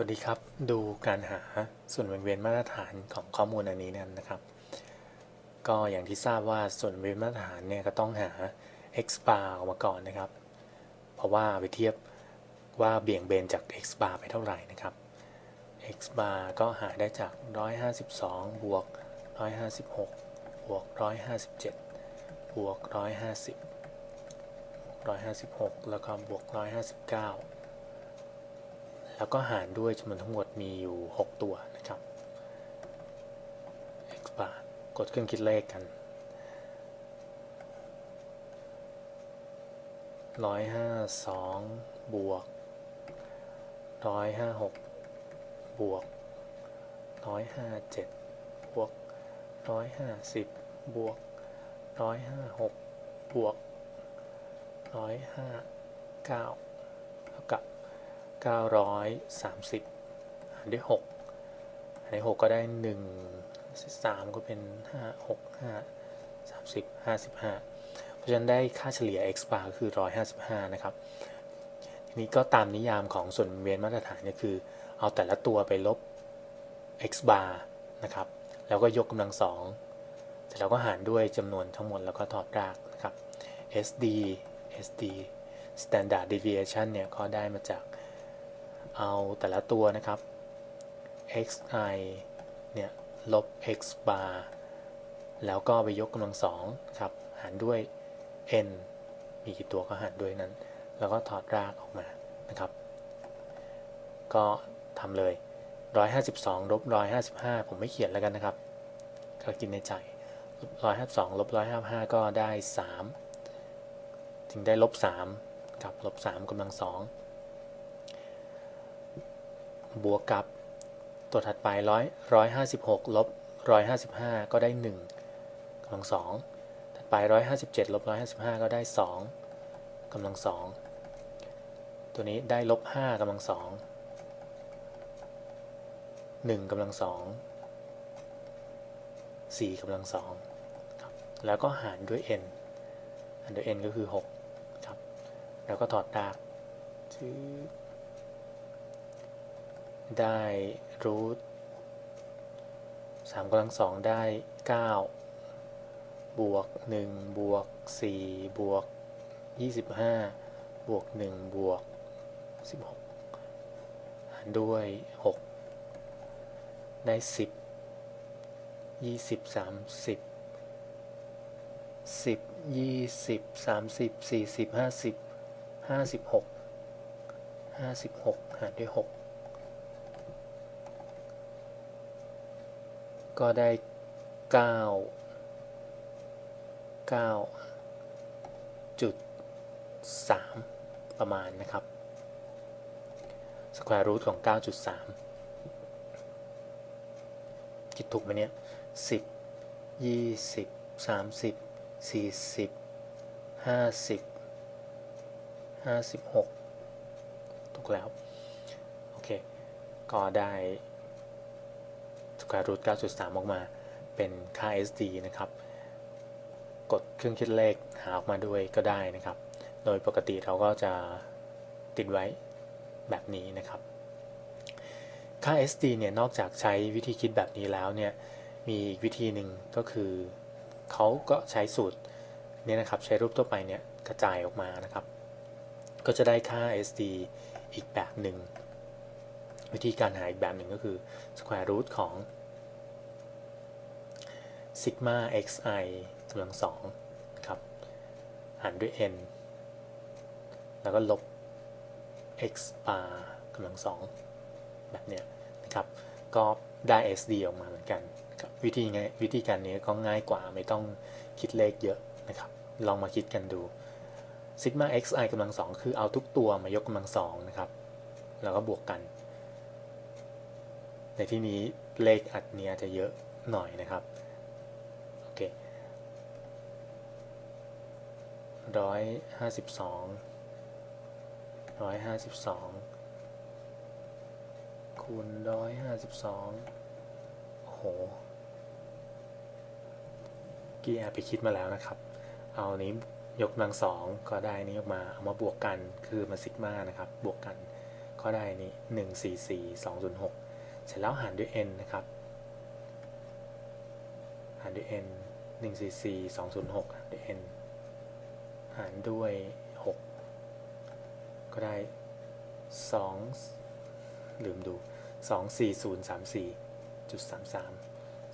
วัสดีครับ ดูการหาส่วนวงเวียนมาตรฐานของข้อมูลอันนี้เนี่ยนะครับ ก็อย่างที่ทราบว่าส่วนวงเวียนมาตรฐานเนี่ยก็ต้องหา x bar ออกมาก่อนนะครับ เพราะว่าไปเทียบว่าเบี่ยงเบนจาก x bar ไปเท่าไหร่นะครับ x bar ก็หาได้จาก 152 บวก 156 บวก 157 บวก 150 156 แล้วก็บวก 159 แล้วก็หารด้วยจำนวนทั้งหมดมีอยู่ 6 ตัวนะครับ x bar กดเครื่องคิดเลขกัน152บวก156บวก157บวก150บวก156บวก159เท่ากับ 930 หารด้วย 6 หารด้วย 6 ก็ได้ 1 3 ก็เป็น 5 6 5 30 55 เพราะฉะนั้นได้ค่าเฉลี่ย x bar คือ 155 นะครับ ทีนี้ก็ตามนิยามของส่วนเวียนมาตรฐานเนี่คือ เอาแต่ละตัวไปลบ x bar นะครับ แล้วก็ยกกำลังสองเสร็จแล้วก็หารด้วยจำนวนทั้งหมดแล้วก็ถอดรากนะครับ SD SD standard deviation เนี่ยก็ได้มาจาก เอาแต่ละตัวนะครับ xi เนี่ยลบ x bar แล้วก็ไปยกกำลังสองครับ หารด้วย n มีกี่ตัวก็หารด้วยนั้น แล้วก็ถอดรากออกมานะครับ ก็ทำเลย 152ลบ155 ผมไม่เขียนแล้วกันนะครับก็กินในใจ152ลบ155 ก็ได้ 3 ถึงได้ลบ3กับลบ3กำลัง2 บวกกับ ตัวถัดไป100 156ลบ155ก็ได้1กำลัง2ถัดไป157ลบ155ก็ได้2กำลัง2ตัวนี้ได้ลบ5กำลัง2 1กำลัง2 4กำลัง2ครับแล้วก็หารด้วย n หารด้วย n ก็คือ6ครับแล้วก็ถอดราก ได้รูทสามกำลังสองได้เก้าบวกหนึ่งบวกสี่บวกยี่สิบห้าบวกหนึ่งบวกสิบหกหารด้วยหกได้สิบยี่สิบสามสิบสิบยี่สิบสามสิบสี่สิบห้าสิบห้าสิบหกห้าสิบหกหารด้วยหก ก็ได้เก้าเก้าจุดสามประมาณนะครับสแควร์รูทของ 9.3 คิดถูกไหมเนี่ยสิบยี่สิบสามสิบสี่สิบห้าสิบห้าสิบหกถูกแล้ว โอเค ก็ได้ สแควร์รูท9.3 ออกมาเป็นค่า SD นะครับ กดเครื่องคิดเลขหาออกมาด้วยก็ได้นะครับ โดยปกติเราก็จะติดไว้แบบนี้นะครับ ค่า SD เนี่ย นอกจากใช้วิธีคิดแบบนี้แล้วเนี่ย มีอีกวิธีหนึ่งก็คือเขาก็ใช้สูตรเนี่ยนะครับ ใช้รูปทั่วไปเนี่ยกระจายออกมานะครับ ก็จะได้ค่า SD อีกแบบหนึ่ง วิธีการหาอีกแบบหนึ่งก็คือ square root ของ sigma xi กำลังสองครับหารด้วย n แล้วก็ลบ x bar กำลังสองแบบเนี้ยนะครับ ก็ได้ SD ออกมาเหมือนกันครับวิธีไงวิธีการนี้ก็ง่ายกว่าไม่ต้องคิดเลขเยอะนะครับ ลองมาคิดกันดู sigma xi กำลังสองคือเอาทุกตัวมายกกำลังสองนะครับ แล้วก็บวกกัน ในที่นี้เลขอัดเนียจะเยอะหน่อยนะครับ โอเคร้อยห้าสิบสองร้อยห้าสิบสองคูณร้อยห้าสิบสองโอ้โหกี้แอบไปคิดมาแล้วนะครับ เอานี้ยกกำลังสองก็ได้นี้ออกมาเอามาบวกกันคือมาซิกมานะครับ บวกกันก็ได้นี่หนึ่งสี่สี่สองศูนย์หก เสร็จแล้วหารด้วย n นะครับ หารด้วย n หนึ่งสี่สี่สองศูนย์หกหารด้วย n หารด้วยหกก็ได้สองลืมดูสองสี่ศูนย์สามสี่จุดสามสาม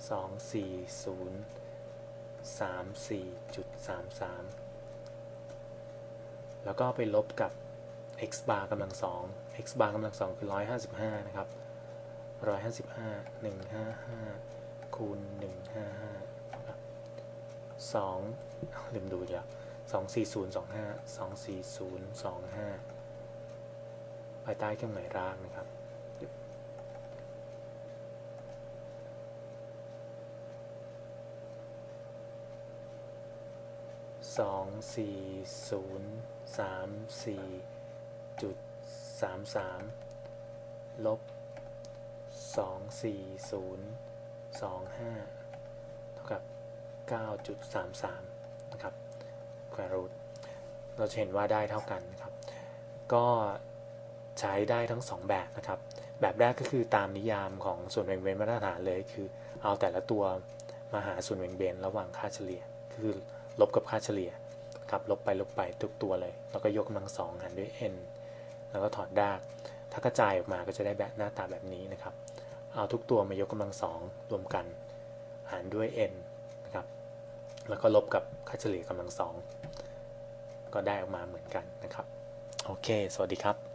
สองสี่ศูนย์สามสี่จุดสามสามแล้วก็ไปลบกับ x bar กำลังสอง x bar กำลังสองคือร้อยห้าสิบห้านะครับ ร้อยห้าสิบห้าหนึ่งห้าห้าคูณหนึ่งห้าห้าสองลืมดูอีกแล้วสองสี่ศูนย์สองห้าสองสี่ศูนย์สองห้าภายใต้เครื่องหมายรากนะครับสองสี่ศูนย์สามสี่จุดสามสามลบ สองสี่ศูนย์สองห้าเท่ากับเก้าจุดสามสามนะครับแควรูทเราจะเห็นว่าได้เท่ากันนะครับ ก็ใช้ได้ทั้งสองแบบนะครับ แบบแรกก็คือตามนิยามของส่วนแบ่งเบนมาตรฐานเลยคือ เอาแต่ละตัวมาหาส่วนแบ่งเบนระหว่างค่าเฉลี่ย คือลบกับค่าเฉลี่ยครับลบไปลบไปทุกตัวเลย แล้วก็ยกกำลังสองหารด้วย n แล้วก็ถอดราก ถ้ากระจายออกมาก็จะได้แบบหน้าตาแบบนี้นะครับ เอาทุกตัวมายกกำลังสองรวมกัน หารด้วย n นะครับ แล้วก็ลบกับค่าเฉลี่ยกำลังสองก็ได้ออกมาเหมือนกันนะครับ โอเค สวัสดีครับ